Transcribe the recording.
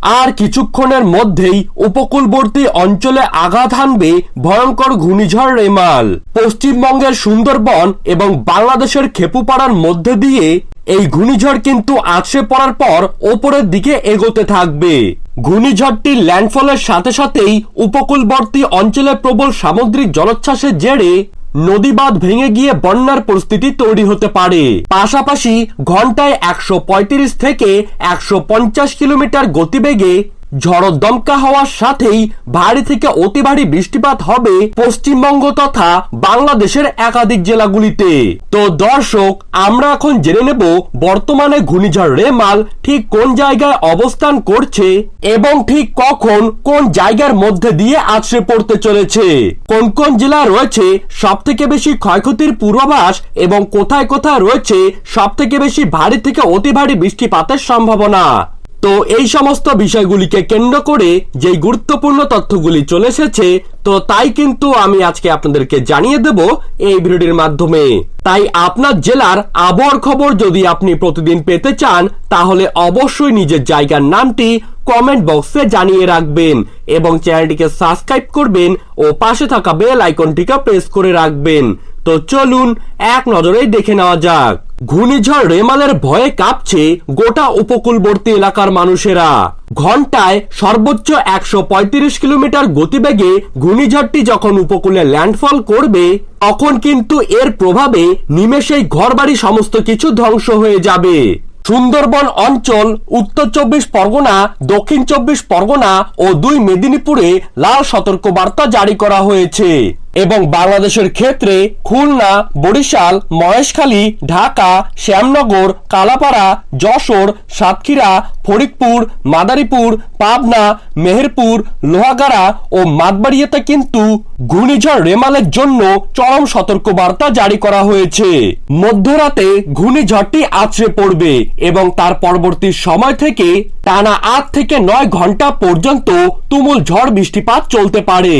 আর কিছুক্ষণের মধ্যেই উপকূলবর্তী অঞ্চলে আঘাত হানবে ভয়ঙ্কর ঘূর্ণিঝড় রেমাল। পশ্চিমবঙ্গের সুন্দরবন এবং বাংলাদেশের খেপুপাড়ার মধ্যে দিয়ে এই ঘূর্ণিঝড় কিন্তু আছড়ে পড়ার পর ওপরের দিকে এগোতে থাকবে। ঘূর্ণিঝড়টি ল্যান্ডফলের সাথে সাথেই উপকূলবর্তী অঞ্চলে প্রবল সামুদ্রিক জলোচ্ছ্বাসের জেরে নদীবাঁধ ভেঙে গিয়ে বন্যার পরিস্থিতি তৈরি হতে পারে। পাশাপাশি ঘন্টায় একশো পঁয়ত্রিশ থেকে একশো পঞ্চাশ কিলোমিটার গতিবেগে ঝড় দমকা হওয়ার সাথেই ভারী থেকে অতি ভারী বৃষ্টিপাত হবে পশ্চিমবঙ্গ তথা বাংলাদেশের একাধিক জেলাগুলিতে। তো দর্শক, আমরা এখন জেনে নেব বর্তমানে ঘূর্ণিঝড় রেমাল ঠিক কোন জায়গায় অবস্থান করছে এবং ঠিক কখন কোন জায়গার মধ্যে দিয়ে আছড়ে পড়তে চলেছে। কোন কোন জেলা রয়েছে সব থেকে বেশি ক্ষয়ক্ষতির পূর্বাভাস এবং কোথায় কোথায় রয়েছে সব থেকে বেশি ভারী থেকে অতি ভারী বৃষ্টিপাতের সম্ভাবনা? তো এই সমস্ত বিষয়গুলিকে কেন্দ্র করে যেই গুরুত্বপূর্ণ তথ্যগুলি চলে এসেছে, তো তাই কিন্তু আমি আজকে আপনাদেরকে জানিয়ে দেব এই ভিডিওটির মাধ্যমে। তাই আপনার জেলার আবহাওয়ার খবর যদি আপনি প্রতিদিন পেতে চান, তাহলে অবশ্যই নিজের জায়গার নামটি কমেন্ট বক্সে জানিয়ে রাখবেন এবং চ্যানেলটিকে সাবস্ক্রাইব করবেন ও পাশে থাকা বেল আইকনটিকে প্রেস করে রাখবেন। তো চলুন এক নজরেই দেখে নেওয়া যাক। ঘূর্ণিঝড় রেমালের ভয়ে কাঁপছে গোটা উপকূলবর্তী এলাকার মানুষেরা। ঘন্টায় সর্বোচ্চ একশ পঁয়ত্রিশ কিলোমিটার গতিবেগে ঘূর্ণিঝড়টি যখন উপকূলে ল্যান্ডফল করবে, তখন কিন্তু এর প্রভাবে নিমেষেই ঘরবাড়ি সমস্ত কিছু ধ্বংস হয়ে যাবে। সুন্দরবন অঞ্চল, উত্তর চব্বিশ পরগনা, দক্ষিণ চব্বিশ পরগনা ও দুই মেদিনীপুরে লাল সতর্কবার্তা জারি করা হয়েছে। এবং বাংলাদেশের ক্ষেত্রে খুলনা, বরিশাল, মহেশখালী, ঢাকা, শ্যামনগর, কালাপাড়া, যশোর, সাতক্ষীরা, ফরিদপুর, মাদারীপুর, পাবনা, মেহেরপুর, লোহাগাড়া ও মাতবাড়িয়াতে কিন্তু ঘূর্ণিঝড় রেমালের জন্য চরম সতর্কবার্তা জারি করা হয়েছে। মধ্যরাতে ঘূর্ণিঝড়টি আছড়ে পড়বে এবং তার পরবর্তী সময় থেকে টানা আট থেকে নয় ঘণ্টা পর্যন্ত তুমুল ঝড় বৃষ্টিপাত চলতে পারে।